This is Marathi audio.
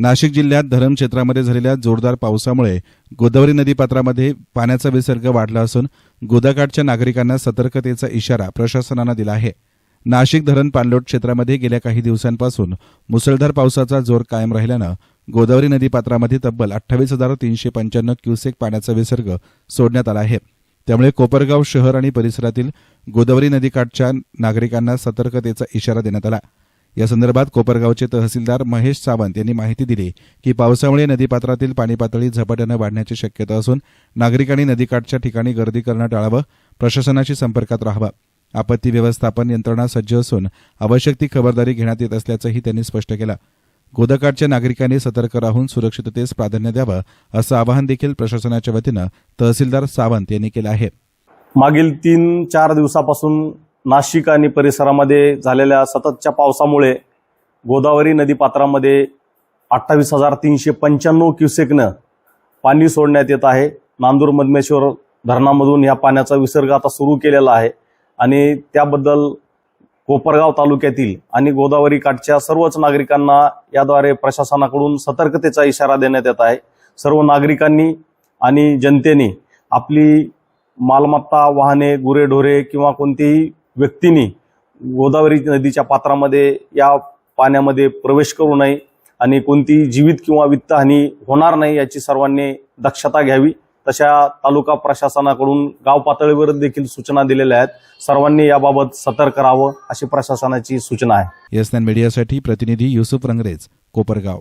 नाशिक जिल्ह्यात धरण क्षेत्रामध्ये झालेल्या जोरदार पावसामुळे गोदावरी नदीपात्रामध्ये पाण्याचा विसर्ग वाढला असून गोदाकाठच्या नागरिकांना सतर्कतेचा इशारा प्रशासनानं दिला आहे. नाशिक धरण पाणलोट क्षेत्रामध्ये गेल्या काही दिवसांपासून मुसळधार पावसाचा जोर कायम राहिल्यानं गोदावरी नदीपात्रामध्ये तब्बल अठ्ठावीस हजार तीनशे पंच्याण्णव क्युसेक पाण्याचा विसर्ग सोडण्यात आला आहे. त्यामुळे कोपरगाव शहर आणि परिसरातील गोदावरी नदीकाठच्या नागरिकांना सतर्कतेचा इशारा देण्यात आला. या संदर्भात कोपरगावचे तहसीलदार महेश सावंत यांनी माहिती दिली की पावसामुळे नदीपात्रातील पाणी पातळी झपाट्यानं वाढण्याची शक्यता असून नागरिकांनी नदीकाठच्या ठिकाणी गर्दी करणं टाळावं प्रशासनाशी संपर्कात राहावं. आपत्ती व्यवस्थापन यंत्रणा सज्ज असून आवश्यक ती खबरदारी घेण्यात येत असल्याचंही त्यांनी स्पष्ट केलं. गोदाकाठच्या नागरिकांनी सतर्क राहून सुरक्षिततेस प्राधान्य द्यावं असं आवाहन देखील प्रशासनाच्या वतीनं तहसीलदार सावंत यांनी केलं आहे. मागील तीन चार दिवसापासून नाशिक आणि परिसरामध्ये झालेल्या सततच्या पावसामुळे गोदावरी नदीपात्रामध्ये अठ्ठावीस हजार तीनशे पंच्याण्णव क्युसेकनं पाणी सोडण्यात येत आहे. नांदूर मधमेश्वर धरणामधून ह्या पाण्याचा विसर्ग आता सुरू केलेला आहे आणि त्याबद्दल कोपरगाव तालुक्यातील आणि गोदावरी काठच्या सर्वच नागरिकांना याद्वारे प्रशासनाकडून सतर्कतेचा इशारा देण्यात येत आहे. सर्व नागरिकांनी आणि जनतेने आपली मालमत्ता वाहने गुरेढोरे किंवा कोणतीही व्यक्तींनी गोदावरी नदीच्या पात्रामध्ये या पाण्यामध्ये प्रवेश करू नये आणि कोणतीही जीवित किंवा वित्तहानी होणार नाही याची सर्वांनी दक्षता घ्यावी. तशा तालुका प्रशासनाकडून गाव पातळीवर देखील सूचना दिलेल्या आहेत. सर्वांनी याबाबत सतर्क राहावं अशी प्रशासनाची सूचना आहे. एस मीडियासाठी प्रतिनिधी युसुफ रंगरेज कोपरगाव.